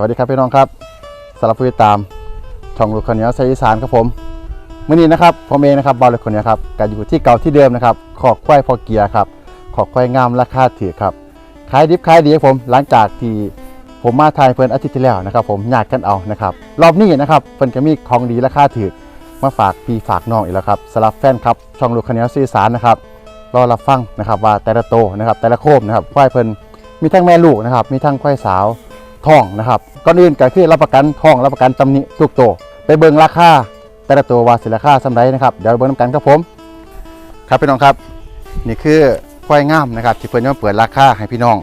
วัสดีครับพี่น้องครับสำหรับผู้ติดตามช่องลูกคนเหนียวไซอีสานครับผมเมื่อนี้นะครับผมเองนะครับบอลลูกคนเหนียวครับการอยู่ที่เก่าที่เดิมนะครับขอกควายพอเกียร์ครับขอกควายงามราคาถือครับขายดิบขายดีครับผมหลังจากที่ผมมาทายเพิ่นอาทิตย์ที่แล้วนะครับ ผมอยากกันเอานะครับรอบนี้นะครับเพิ่นก็มีของดีราคาถือมาฝากพี่ฝากน้องอีกแล้วครับสำหรับแฟนครับช่องลูกคนเหนียวไซอีสานนะครับรอรับฟังนะครับว่าแต่ละโตนะครับแต่ละโคมนะครับควายเพิ่นมีทั้งแม่ลูกนะครับมีทั้งควายสาว ท่องนะครับก่อนอื่นก็คือรับประกันท่องรับประกันตำหนิทุกตัวไปเบิ่งราคาแต่ละตัวว่าสิราคาสำไรนะครับเดี๋ยวไปเบิ่งนำกันครับผม ครับพี่น้องครับ นี่คือควายงามนะครับที่เพิ่นจะมาเปิดราคาให้พี่น้อง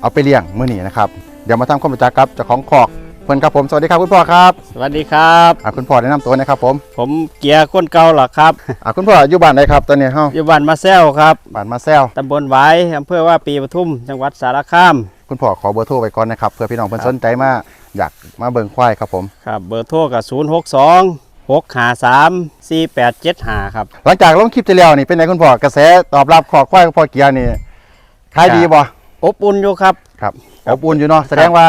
เอาไปเลี้ยงมื้อนี้นะครับเดี๋ยวมาทำความรู้จักกับเจ้าของคอกเพิ่นครับผมสวัสดีครับคุณพ่อครับสวัสดีครับอ่าคุณพ่อแนะนำตัวหนะครับผม ผมเกียร์คนเก่าหรอครับอ่าคุณพ่ออยู่บ้านใดครับตอนนี้เฮาอยู่บ้านมาแซวครับบ้านมาแซวตำบลหวายอำเภอว่าปีปทุมจังหวัดสารคาม คุณพ่อขอเบอร์โทรไว้ก่อนนะครับเพื่อพี่น้องเพิ่นครับสนใจมาอยากมาเบิ่งควายครับผมครับเบอร์โทรกับ0 6 2 6 5 3 4 8 7 5ครับหลังจากลงคลิปที่แล้วนี่เป็นไงคุณพ่อกระแสตอบรับขอควายของพ่อเกียร์นี่ขายดีบ่อบอุ่นอยู่ครับครับอบอุ่นอยู่เนาะแสดงว่า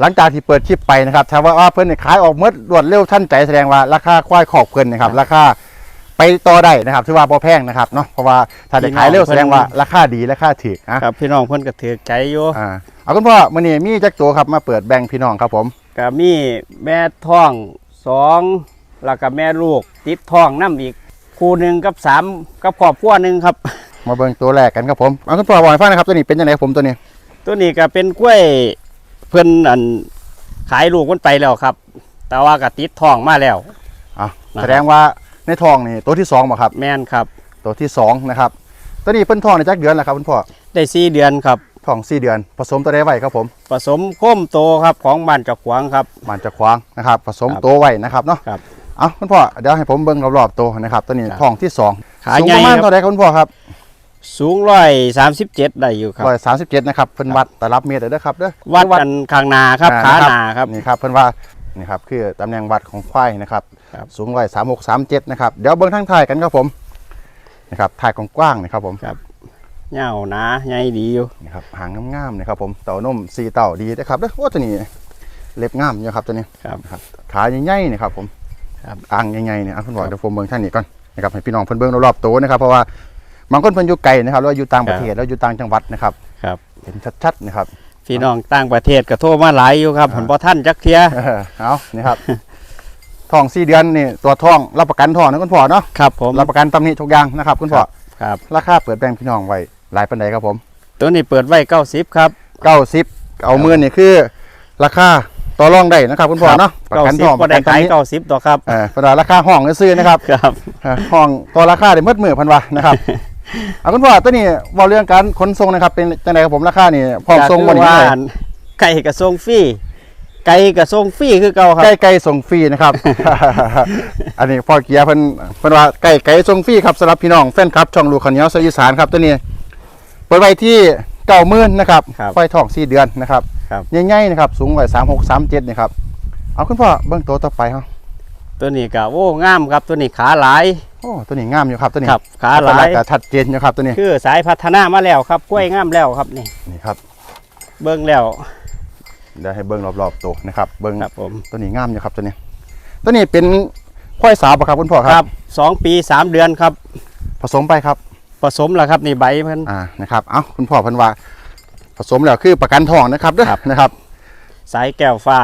หลังจากที่เปิดคลิปไปนะครับถ้าว่าว่าเพิ่นนี่ขายออกเมื่อรวดเร็วทันใจแสดงว่าราคาควายขอกเพิ่นนะครับราคา ไปต่อได้นะครับถือว่าบ่แพงนะครับเนาะเพราะว่าถ้าได้ขายเร็วแสดงว่าราคาดีราคาถูกนะครับพี่น้องเพิ่นก็ถือใจอยู่อ่าเอาคุณพ่อมื้อนี้มีจักตัวครับมาเปิดแบ่งพี่น้องครับผมก็มีแม่ท้องสองแล้วก็แม่ลูกติดท้องน้ำอีกคู่หนึ่งกับสามกับครอบครัวหนึ่งครับ มาเบิ่งตัวแรกกันครับผมเอาคุณพ่อบอกให้ฟังนะครับตัวนี้เป็นจังไดครับผมตัวนี้ ตัวนี้ก็เป็นกล้วยเพิ่นอันขายลูกมันไปแล้วครับ แต่ว่าก็ติดท้องมาแล้วอะนะครับแสดงว่า ในท้องนี่ตัวที่สองบ่ครับ แม่นครับ ตัวที่สองนะครับ ตัวนี้เพิ่นท้องในจักเดือนแล้วครับคุณพ่อได้สี่เดือนครับท้องสี่เดือน ผสมตัวได้ไว้ครับผม ผสมโคมโตครับของบ้านเจักขวางครับมันจะขวางนะครับ ผสมครับตัวไว้นะครับเนาะครับ เอาคุณพ่อเดี๋ยวให้ผมเบิ่งรอบๆตัวนะครับ ตัวนี้ครับท้องที่สองขาสูงใหญ่ประมาณครับ เท่าไหร่ครับคุณพ่อครับ สูงร้อยสามสิบเจ็ดได้อยู่ครับ ร้อยสามสิบเจ็ดนะครับเพิ่นวัดแต่รับเมตรเด้อครับเด้อวัดกันข้างหนาครับอ่ขาะหนาครับนี่ครับเพิ่นว่า นี่ครับคือตำแหน่งวัดของควายนะครับครับสูงร้อยสามหกสามเจ็ดนะครับเดี๋ยวเบิ่งทางท้ายกันครับผมนะครับท้ายกว้างๆนะครับผมเงาหนาใหญ่ดีอยู่นะครับหางงามๆนะครับผมเต่านมสีเต่าดีนะครับเด้อโอ้ตัวนี้เล็บงามอยู่ครับตัวนี้ครับครับขาใหญ่ๆนี่ครับผมครับอ่างใหญ่ๆเนี่ยเอาคุณบอกเดี๋ยวผมเบิ่งท่างนี้ก่อนนะครับให้พี่น้องเพิ่นเบิ่งรอบๆตัวนะครับเพราะว่าบางคนเพิ่นอยู่ไกลนะครับแล้วอยู่ต่างประเทศแล้วอยู่ต่างจังหวัดนะครับครับเห็นชัดๆนะครับ พี่น้องต่างประเทศก็โทรมาหลายอยู่ครับอ่าผลพอท่านจักเทียเออเอานี่ครับทองสี่เดือนนี่ตัวทองรับประกันทองนะคุณพ่อเนาะครับผมรับประกันตำหนิทุกอย่างนะครับคุณพ่อครับราคาเปิดแบ่งพี่น้องไว้หลายปันใดครับผม ตัวนี้เปิดไว้เก้าสิบครับเก้าสิบเอามือนี่คือ ราคาต่อรองได้นะครับคุณพ่อเนาะประเก้ากันสิทบองปก็ระกัได้นตำขายหนิเก้าสิบต่อครับเออประราคาห้องซื้อนะครับครับเออห้องต่อราคาได้หมืดมือพันวานะครับ เอาคุณพ่อตัวนี้เว่าเรื่องการขนส่งนะครับเป็นจังไดครับผมราคานี่พร้อมส่งบ่นี่ว่าเลยไก่กระทรงฟรีไก่กระทรงฟรีคือเก่าครับใกล้ไก่ส่งฟรีนะครับ อันนี้พ่อเกียร์เพิ่นเพิ่นว่าไก่ไก่ส่งฟรีครับสำหรับพี่น้องแฟนคลับช่องลูกขันเหนียวสยอีสานครับตัวนี้เปิดไว้ที่เก้าหมื่นนะครับครับไฟทองสี่เดือนนะครับครับใหญ่ๆนะครับ สูงไว้สามหกสามเจ็ดนะครับเอาคุณพ่อเบิ้งตัวต่อไปครับตัวนี้ก็โอ้งามครับตัวนี้ขาหลาย โอ้ตัวนี้งามอยู่ครับตัวนี้ครับขาหลายก็ชัดเจนอยู่ครับตัวนี้ คือสายพัฒนามาแล้วครับกล้วยงามแล้วครับนี่นี่ครับ เบิ้งแล้วเดี๋ยวให้เบิ้งรอบๆตัวนะครับ เบิ้งครับผมตัวนี้งามอยู่ครับตัวนี้ ตัวนี้เป็นควายสาวปะครับคุณพ่อคครัรับบสองปีสามเดือนครับ ผสมไปครับ ผสมแล้วครับนี่ใบเพิ่นอ่านะครับเอ้าคุณพ่อเพันว่า ผสมแล้วคือประกันทองนะครับเด้อครับนะครับ สายแก้วฟ้า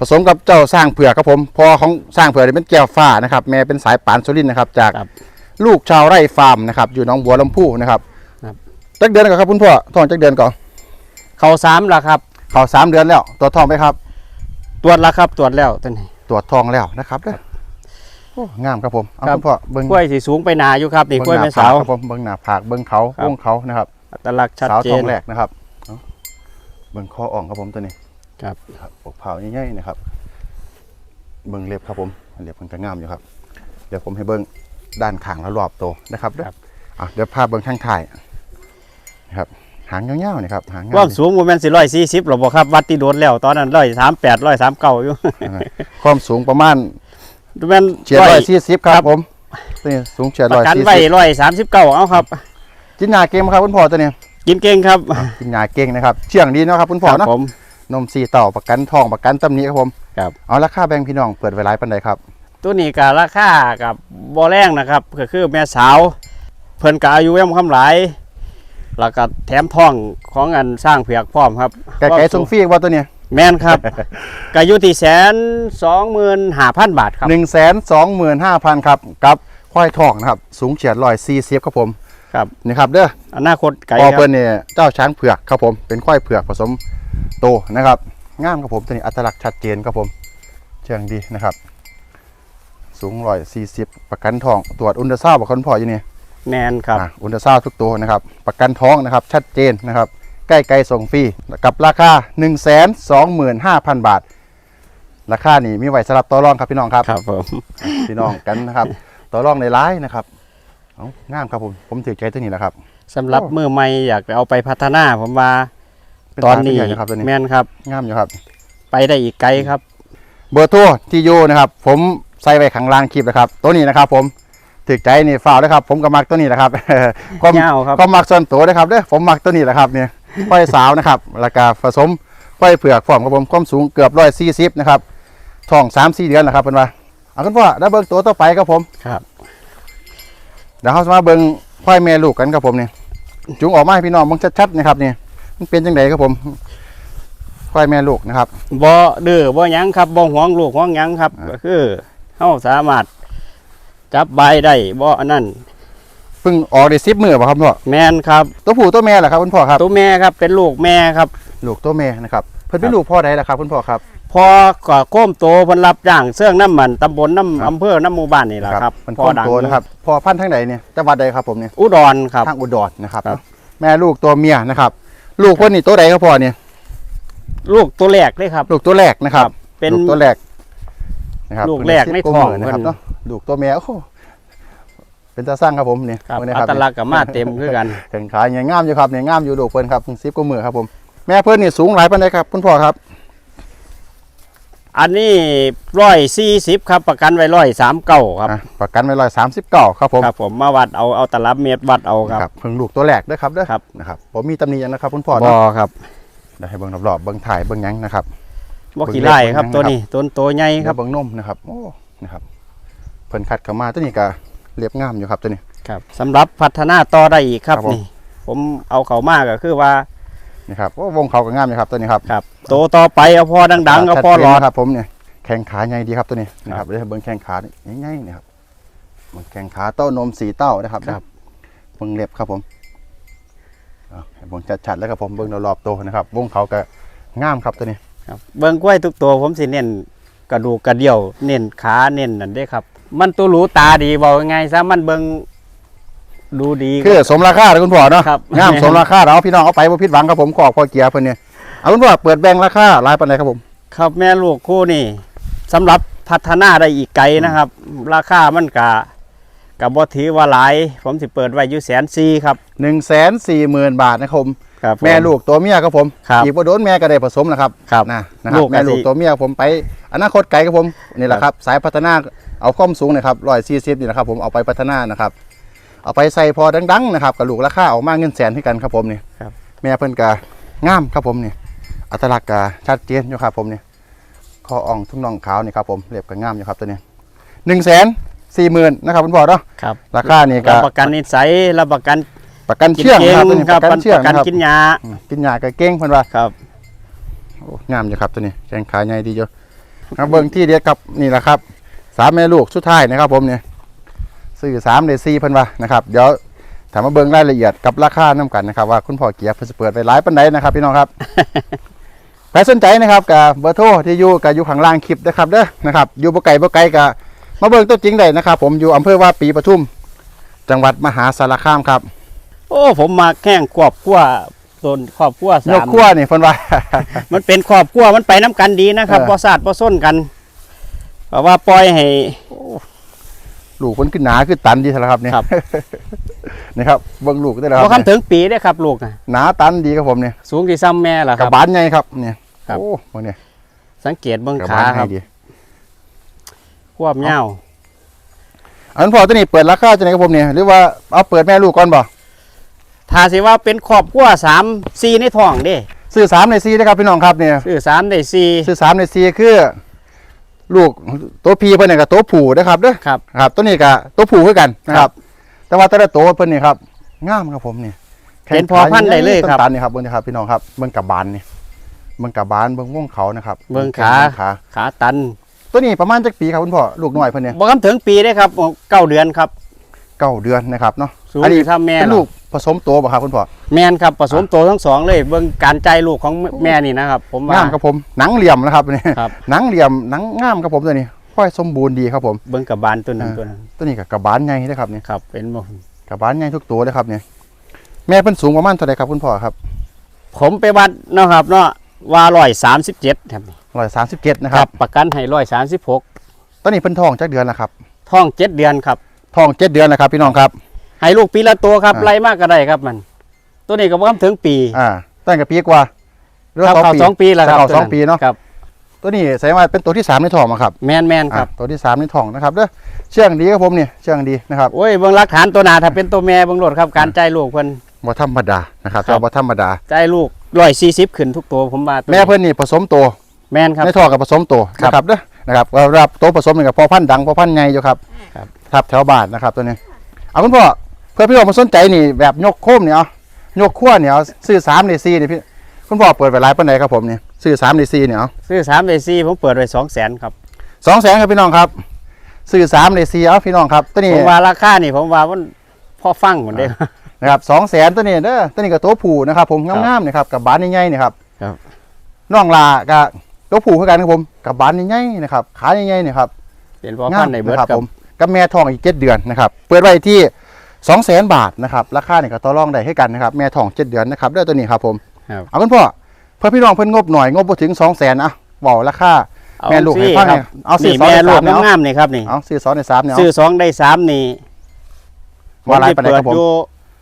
ผสมกับเจ้าสร้างเผือกครับผมพ่อของสร้างเผือกนี่เป็นแก้วฟ้านะครับแม่เป็นสายปานสุรินทร์นะครับจากครับ ลูกชาวไร่ฟาร์มนะครับอยู่หน้องบัวลำพูนะครับครับ จักเดือนก่อนครับคุณพ่อท้องจักเดือนก่อนเขาสามแล้วครับ เขาสามเดือนแล้ว ตัวจท้องไปครับ ตรวจแล้วครับตรวจแล้วตัวนี้ ตรวจทองแล้วนะครับเด้อโอ้งามครับผมเอาครับ คุณพ่อเบิ้งกล้วยสีสูงไปหนาอยู่ครับนี่กล้วยเบิ่แม่งหน้าผาสากวครับผมเบิ้งหน้าผากเบิ้งเขาครับโค้งเขานะครับ อัตลักษณ์ชัดสาวเจทอน งแรกนะครับเอาเบิ้งคออ่องครับผมตัวนี้ ครับครับปกเผาใหญ่ๆนะครับ เบิ้งเล็บครับผมเล็บมันก็งามอยู่ครับ เดี๋ยวผมให้เบิ้งด้านข้างแล้วรอบตัวนะครับเด้ออะเดี๋ยวพาเบิ้งข้างท้ายนะครับหางยาวๆนี่ครับหางยาวความสูงประมาณสี่ร้อยสี่สิบหรอบ่ครับวัดที่โดนแล้วตอนนั้นร้อยสามแปดร้อยสามเก้าอยู่อ่าความสูงประมาณดูแม่นเฉียดร้อยสี่สิบคครัรับบผมนี่สูงเฉียดปร้อระยกันสี่ไว้สิบร้อยสามสิบเก้าเอาครับกินยาเก่งไหมครับคุณพ่อตัวนี้กินเก่งครับกินยาเก่งนะครับ เชื่องดีเนาะครับคุณพ่อครับเนาะผม นมสีเต่าประกันทองประกันตำหนี้ครับผมครับเอาราคาแบ่งพี่น้องเปิดไว้หลายปันใดครับ ตัวนี้ก็ราคากับบ่แรงนะครับก็คือแม่สาว เพิ่นก็อายุยังคำหลายแล้วก็แถมท้องของอันสร้างเผือกพร้อมครับไก่ไก่ทรงฟรีว่าตัวเนี้ยแม่นครับก็อยู่ที่แสนสองหมื่นห้าพันบาทครับหนึ่งแสนสองหมื่นห้าพันครับกับควายทองนะครับ สูงเฉียดร้อยซีเซียครับผมครับนี่ครับเด้ออนาคตไก่พอครัเปิ้บลเนี่ยเจ้าช้างเผือกครับผมเป็นควายเผือกผสม โตนะครับงามครับผมตัวนี้อัตลักษณ์ชัดเจนครับผมเชิงดีนะครับ สูงร้อยสี่สิบประกันทองตรวจอุลตราซาวด์บอกคนพ่ออยู่นี่แมนครับอะอุลตราซาวด์ทุกตัวนะครับ ประกันท้องนะครับ ชัดเจนนะครับ ใกล้ไกลส่งฟรีกับราคา 1 2 5 0 0 0 บาท ราคานี่มีไว้สำหรับต่อรองครับพี่น้องครับครับผมพี่น้องกันนะครับต่อรองในร้ายนะครับเอางามครับผมผมถือใจตัวนี้แหละครับสำหรับโอ้มือใหม่อยากเอาไปพัฒนาผมว่าเป็น ตอนสายนี้ใหญ่นะครับตัวนี้แมนครับงามอยู่ครับ ไปได้อีกไกลครับ เบอร์โทรที่อยู่นะครับ ผมใส่ไว้ข้างล่างคลิปนะครับ ตัวนี้นะครับ ผมถือใจนี่ฝ่าวนะครับ ผมก็มักตัวนี้แหละครับความยาวครับความมักส่วนตัวนะครับเด้อผมมักตัวนี้แหละครับเนี่ยควายสาวนะครับแล้วก็ผสมควายเผือกฟอร์มครับผมความสูงเกือบร้อยสี่สิบนะครับท้องสามสี่เดือนนะครับเป็นว่าเอาคุณพ่อได้เบิ้งตัวต่อไปครับผมครับเดี๋ยวเราจะมาเบิ้งควายแม่ลูกกันครับผมเนี่ยจุงออกมาให้พี่น้องเบิ้งชัดๆนะครับเนี่ย มันเป็นจังไดครับผมควายแม่ลูกนะครับบ่ดื้อบ่หยังครับบ่หวงลูกหวงหยังครับอ่าก็คือเฮาสามารถจับใบได้บ่อันนั้นเพิ่งออกได้สิบมือป่ะครับพ่อแมนครับ ตัวผู้ตัวแม่เหรอครับคุณพ่อครับ ตัวแม่ครับเป็นลูกแม่ครับ ลูกตัวแม่นะครับเพิ่นเป็ครันบลูกพ่อใดล่ะครับคุณพ่อครับพอก็โค้มโตเพิ่นรับจ้างเสื่องน้ำมันตำบลน้ำครับอำเภอน้ำหมู่บ้านนี่แหละครับมันพอโค้งดังโตนะครับพ่อพันธุ์ทั้งไหนเนี่ยจังหวัดใดครับผมเนี่ยอุดรครับทางอุดรนะครับครับแม่ลูกตัวเมียนะครับ ลูกคนนี้ตัวใดครับพ่อเนี่ยลูกตัวแรกเลยครับ ลูกตัวแรกนะครับ เป็นลูกตัวแรกนะครับลูกแรกในท้องเพิ่นนะครับเพิ่นเนาะลูกตัวเมียโอ้โหเป็นตาสร้างครับผมเนี่ยครับเบิ่งนะอัตลักษณ์กับมาเต็มคือกันแข่งขาเนี่ยงามอยู่ครับเนี่ยงามอยู่ลูกเพิ่นครับสิบกว่ามือครับผม แม่เพิ่นนี่สูงหลายปานใดครับคุณพ่อครับ อันนี้ร้อยสี่สิบครับประกันไว้ร้อยสามเก้าครับ อะประกันไว้ร้อยสามสิบเก้าครับผมครับผมมาวัดเอาเอาตลับเมตรวัดเอาครับครับเพิ่งลูกตัวแรกเด้อครับเด้อครับ นะครับผมมีตำหนิหยังนะครับคุณพ่อบ่เนาะครับเดี๋ยวให้เบิ่งรอบๆเบิ่งถ่ายเบิ่งหยังนะครับ บ่กี่ไร่ครับเบิ่ตัวงเล็บนี้ต้นโตใหญ่คครัรับบเบิ่งนมนะครับโอ้นะครับเพิ่นคัดเข้ามาตัวนี้ก็เรียบงามอยู่ครับตัวนี้ ครับสำหรับพัฒนาต่อได้อีกครับครับผม นี่ ผมเอาเขามากก็คือว่า นี่ครับโอ้วงเขาก็งามอยู่ครับตัวนี้ครับครับโตต่อไปเอาพอดังๆเอาพอหลอดชัเจนนะครับ ผมเนี่ยแข้งขาใหญ่ดีครับตัวนี้นะครับเดี๋ยวให้เบิ่งแข้งขานี่ใหญ่ๆนะครับเบิ่งแข้งขาเต้านมสีเต้านะครับครับเบิ่งเล็บครับผมเอาให้เบิ่งชัดๆแล้วครับผมเบิ่งรอบๆตัวนะครับ วงเขาก็งามครับตัวนี้ครับเบิ่งกล้วยทุกตัวผมสิเน้นกระดูกกระเดี่ยว เน้นขาเน้นนั่นเด้ครับ มันตัวหรูตาดีบอกยังไงซะมันเบิ่ง ดูดีคือสมราคาเลยคุณพ่อเนาะครับงามสมราคาเราพี่น้องเอาไปบ่ผิดหวังครับผมขอบพ่อเกียร์เพิ่นเนี่ยเอาคุณพ่อเปิดแบ่งราคาหลายปานใดครับผม ครับแม่ลูกคู่นี่สำหรับพัฒนาได้อีกไกลนะครับ ราคามันกะกับบ่ถือว่าหลาย ผมสิเปิดไว้อยู่แสนซีครับ1 4 0 0 0 0บาทนะครับผมครับผแม่ลูกตัวเมียครับผมครับอีกบ่โดนแม่ก็ได้ผสมแล้วครับครับนะนะครับลูกก็แม่ลูกสิตัวเมียผมไปอนาคตไกลครับผมนี่แหละครับ สายพัฒนาเอาความสูงนะครับร้อยสี่สิบนี่นะครับผมเอาไปพัฒนานะครับ เอาไปใส่พอดังๆนะครับกับลูกราคาออกมาเงินแสนให้กันครับผมนี่ครับ แม่เพิ่นกงามครับผมนี่อัตลักษณ์กชัดเจนอยู่ครับผมนี่คออ่องทุ่งน่องขาวนี่ครับผมเรียบก็งามอยู่ครับตัวนี้หนึ่งแสนสี่หมื่นนะครับคุณพ่อเนาะครับราคานี่ก็รับประกันนิสัยรับประกันประกันกินเชื่องเก่นะครับงตัวนี้คปรับระกันเชื่องประกันนะครับกินยาอืมกินยาก็เก่งเพิ่นว่าครับโอ้งามอยู่ครับตัวนี้แข้งขาใหญ่ดีอยู่ครับเบิ่งที่เดียวกับนี่แหละครับสามแม่ลูกสุดท้ายนะครับผมเนี่ย ซื้อสามเดซี่เพิ่นว่านะครับเดี๋ยวถามมาเบิ่งรายละเอียดกับราคาน้กันนะครับว่าคุณพ่อเกียร์เพิ่นสิเปิดไปหลายปานใดนะครับพี่น้องครับใครสนใจนะครับกับเบอร์โทรที่อยู่กับอยู่ข้างล่างคลิปนะครับเด้อนะครับอยู่บ่ไกลบ่ไกลกับมาเบิ่งตัวจริงได้นะครับ ผมอยู่อำเภอว่าปีปทุม จังหวัดมหาสารคามครับ โอ้ผมมาแข่งครอบครัวส่วนครอบครัวยสากมขั้วนี่เพิ่นว่า มันเป็นครอบครัวมันไปน้ำกันดีนะครับเออบ่ซาดบ่ส้นกันเพราะว่าปล่อยให้ ลูกเพิ่นขึ้นหนาขึ้นตันดีซะแล้วครับเนี่ยครับนี่ครับเบิ่งลูกได้แล้วคบ่รับคำถึงปีเด้อครับลูกน่ะหนาตันดีครับผมเนี่ยสูงที่ซ้ำแม่ล่ะคกระรับ บาลใหญ่ครับเนี่ยครับ โอ้โหเนี่ยสังเกตเบิ่งกระขาบาลคให้รับดีควบเหย้าอันพอตัวนี้เปิดราคาจะไหนครับผมเนี่ยหรือว่าเอาเปิดแม่ลูกก่อนบ่ถ้าสิว่าเป็นครอบครัว3 4ในท้องเด้ซื้อสามในซีนะครับพี่น้องครับเนี่ยซื้อสามได้สี่ซื้อสามในซีคือ ลูกตัวพีเพิ่นเนี่ยกับตัวผูนะครับเด้อครับ ครับ ตัวนี้กับตัวผูคือกันนะครับ แต่ว่าแต่ละตัวเพิ่นนี่ครับงามครับผมนี่เป็นพอพันธุ์ได้เลยครับต้นตาลนี่ครับเบิ่งนี่ครับพี่น้องครับเบิ่งกับบานนี่เบิ่งกับบานเบิ่งวงเขานะครับเบิ่งขาขาขาตัน ตัวนี้ประมาณจักปีครับคุณพ่อลูกน้อยเพิ่นเนี่ยบ่คำถึงปีได้ครับเก้าเดือนครับเก้าเดือนนะครับเนาะ สูงอันนี้ถ้าแม่เป็นหรลูอกกผสมตัวบ่ครับคุณพ่อแม่นครับผสมโตทั้งสองเลยเบิ่งการใจลูกของแม่นี่นะครับ ผมว่า งามครับผมหนังเหลี่ยมนะครับนี่ครับ หนังเหลี่ยมหนังงามครับผมตัวนี้ค่อยสมบูรณ์ดีครับผม เบิ่งกับบานตัวนั้นอ่า ตัวนั้นตัวนี้กับกระบาลใหญ่นะครับนี่ครับ เป็นบ่กระบาลใหญ่ทุกตัวเลยครับเนี่ยแม่เพิ่นสูงประมาณเท่าไหร่ครับคุณพ่อครับผมไปวัดเนาะครับเนาะว่าร้อยสามสิบเจ็ดครับร้อยสามสิบเจ็ดนะคครัรับบประกันให้ร้อยสามสิบหกตอนนี้เพิ่นท้องจักเดือนแล้วครับ ท้องเจ็ดเดือนครับท้องเจ็ดเดือนแล้วครับพี่น้องครับ ให้ลูกปีละตัวครับอ่า ไล่มากก็ได้ครับมัน ตัวนี้ก็บ่คำถึงปีอ่าตั้งแต่ปีกว่าหรือครับว่าเข้าสองปีแล้วครับเข้าตัวสองนั้นปีเนาะครับตัวนี้แสดงว่าเป็นตัวที่สามในท้องอะครับแม่นแม่นครับ อ่าตัวที่สามในท้องนะครับเด้อเชื่องดีครับผมเนี่ยเชื่องดีนะครับ โอ้ยเบิ่งหลักฐานตัวหนาถ้าเป็นตัวแม่เบิ่งโลดครับ การใจลูกเพิ่น บ่ธรรมดานะครับครับแต่บ่ธรรมดาใจลูกร้อยสี่สิบขึ้นทุกตัวผมว่าตัวแม่เพิ่นนี่ผสมตัวแม่นครับ ในท้องกับผสมตัวครับนะครับเด้อนะครับก็รับตัวผสมนี่กับพอพันธุ์ดังพอพันธุ์ใหญ่อยู่ครับครับครับแถวบ้านนะครับตัวนี้เอาคุณพ่อเพื่อพี่น้องมาสนใจนี่แบบยกโคมเนี่ยเอายกขั้วเนี่ยเอาซื้อสามในซีนี่พี่คุณพ่อเปิดไปหลายปันใดครับผมนี่ซื้อสามในซีเนี่ยเอาซื้อสามได้สี่ผมเปิดไว้สองแสนครับสองแสนครับพี่น้องครับ ซื้อสามในซีเอาพี่น้องครับตัวนี้ผมว่าราคานี่ผมว่ามันพอฟังหมดเด้นะครับสองแสนตัวนี้เด้อตัวนี้กับตัวผูนะครับผมงามๆนี่ครับกับบานใหญ่ๆนี่ครับครับน้องลากับตัวผูคือกันครับผมกับบานใหญ่ๆนะครับขาใหญ่ๆนี่ครับเป็นพอพันในเบิร์ดนะครับครัผบมกับแม่ทองอีกเจ็ดเดือนนะครับ เปิดไว้ที่ สองแสนบาทนะครับราคาเนี่ยก็ต่อรองได้ให้กันนะครับแม่ทองเจ็ดเดือนนะครับเด้อตัวนี้ครับผมครับเอาคุณพ่อเพื่อพี่น้องเพิ่นงบหน่อยงบบ่ถึงสองแสนอะบอกราคาแม่ลูกให้ฟังเนี่ยเอาสี่นี่สองแม่ในลูสากมเนี่ยเอางามๆนี่ครับนี่เอาซื้อสองในสามเนี่ยซื้อเอาสองได้สามนี่ว่าอะไรผมปานใดสิเปิคดรับผมอยู่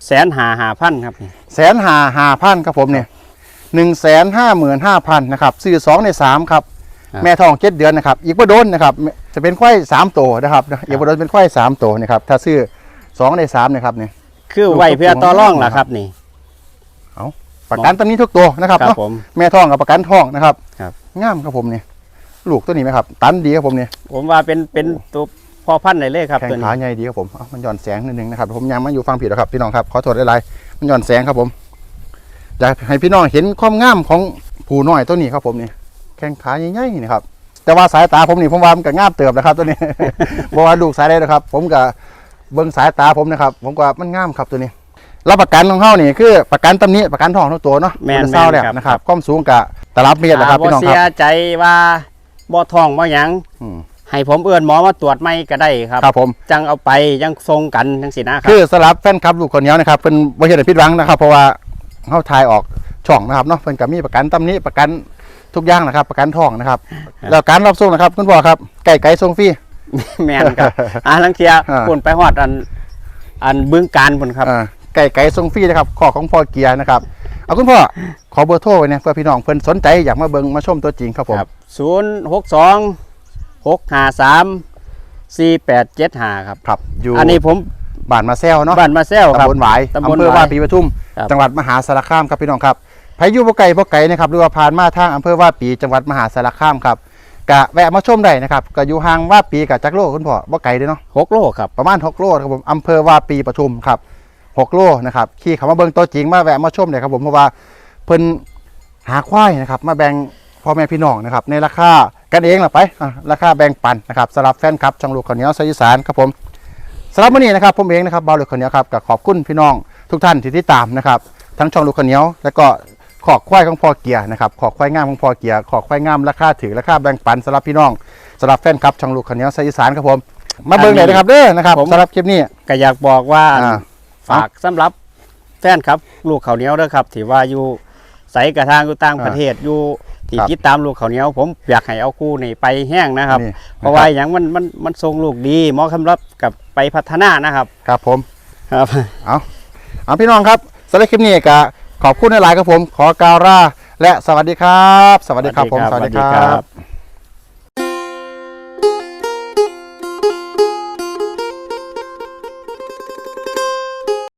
แสนหาหาพันครับนี่แสนห้าห้าพันครับผมเนี่ยหนึ่งแสนห้าหมื่นห้าพันนะครับซื้อสองในสามครับแม่ทองเจ็ดเดือนนะครับ อีกบ่โดนนะครับ จะเป็นควายสามตัวนะครับอีกบ่โดนเป็นควายสามตัวนะครับถ้าซื้อ สองในสามนะครับเนี่ย คือไว้เพื่อต่อรองล่ะครับนี่ประกันตัวนี้ทุกตัวนะครับครับเนาะผม แม่ทองกับประกันทองนะครับครับ งามครับผมเนี่ยลูกตัวนี้ไหมครับ ตันดีครับผมเนี่ยผมว่าเป็นเป็นตัวพอพันในเลยครับแข้งตัวนี้ขาใหญ่ดีครับผมเอ้ามันหย่อนแสงนิดนึงนะครับผมยังมาอยู่ฟังผิดแล้วครับพี่น้องครับขอโทษหลายๆมันหย่อนแสงครับผมอยากให้พี่น้องเห็นความงามของผูน้อยตัวนี้ครับผมเนี่ยแข้งขาใหญ่ๆนี่ครับ แต่ว่าสายตาผมนี่ผมว่ามันก็งามเติบนะครับ ตัวนี้ บอกว่าลูกสายได้นะครับ ผมก็ เบิ่งสายตาผมนะครับ ผมก็ว่ามันงามครับตัวนี้รับประกันของเขานี่คือประกันตำหนี้ประกันทองทุกตัวเนาะแม่นเศร้าแม่นแล้วครับนะครับความสูงกับตลับเมตรนะครับบ่พี่น้องคเสีรับยใจว่าบ่ทองบ่หยังอืมให้ผมเอื้อนหมอมาตรวจไม่ก็ได้ครับครับผมจังเอาไปยังทรงกันทั้งสินะครัคืบอสลับแฟนคลับลูกคนเหนี้ยวนะครับเป็นบริษัทพิดหวังนะครับ เพราะว่าเขาทายออกช่องนะครับเนาะเพิ่นก็มีประกันตำหนี้ประกันทุกอย่างนะครับ ประกันทองนะครับ แล้วการรับส่งนะครับคุณพ่อครับไก่ไก่ส่งฟรี แม่นครับอ่าลังเทียอ่าปุ่นไปฮอดอัน อันบึงการพุ่นครับ อ่าไก่ไก่ส่งฟรีนะครับข้อของพ่อเกียร์นะครับเอาคุณพ่อขอเบอร์โทรไว้เนี่ยเพื่อพี่น้องเพิ่นสนใจอยากมาเบิ่งมาชมตัวจริงครับผมครับศูนย์หกสองหกห้าสามสี่แปดเจ็ดห้าครับ ครับอยู่อันนี้ผมบ้านมาแซวเนาะบ้านมาแซวครับ ตำบลหวายตำบลอำเภอหวายว่าปีปทุม ครับ จังหวัดมหาสารคามครับพี่น้องครับใครอยู่บ่ไกลบ่ไกลนะครับหรือว่าผ่านมาทางอำเภอว่าปีจังหวัดมหาสารคามครับ กะแวะมาชมได้นะครับก็อยู่ห่างว่าปีกับจักรโลคุณพ่อบ่ไกลเด้อเนาะหกโลครับประมาณ6โลนะครับผมอำเภอว่าปีปทุมครับ6โลนะครับขี่เขามาเบิ่งตัวจริงมาแวะมาชมเลยครับผมเพราะว่าเพิ่นหาควายนะครับมาแบ่งพ่อแม่พี่น้องนะครับในราคากันเองล่ะไปอะราคาแบ่งปันนะครับสำหรับแฟนคลับช่องลูกข้าวเหนียวสายอีสานครับผมสำหรับวันนี้นะครับผมเองนะครับบ่าวลูกข้าวเหนียวครับก็ขอบคุณพี่น้องทุกท่านที่ติดตามนะครับทั้งช่องลูกข้าวเหนียวแล้วก็ ขอกควายของพ่อเกียร์นะครับขอกควายงามของพ่อเกียร์ขอกควายงามราคาถือราคาแบ่งปันสำหรับพี่น้องสำหรับแฟนคลับช่องลูกข้าวเหนียวสายอีสานครับผม มาเบิ่งเลยนะครับเด้อนะครับผมสำหรับคลิปนี้ก็อยากบอกว่าอ่าฝากสำหรับแฟนครับ ลูกเขาวเหนียวเด้อครับที่ว่าอยู่ใสกระทางอยู่ต่างประเทศอยู่ที่ครับติดตามลูกเขาวเหนียวผมอยากให้เอาคู่นี่ไปแห้งนะครับนี่เพราะว่าอย่างมันมันมันทรงลูกดีหมอคำรับกับไปพัฒนานะครับ ครับผมครับเอาพี่น้องครับสำหรับคลิปนี้ก็ ขอบคุณหลายๆครับผม ขอกล่าวลาและสวัสดีครับ สวัสดีครับผม สวัสดีครับ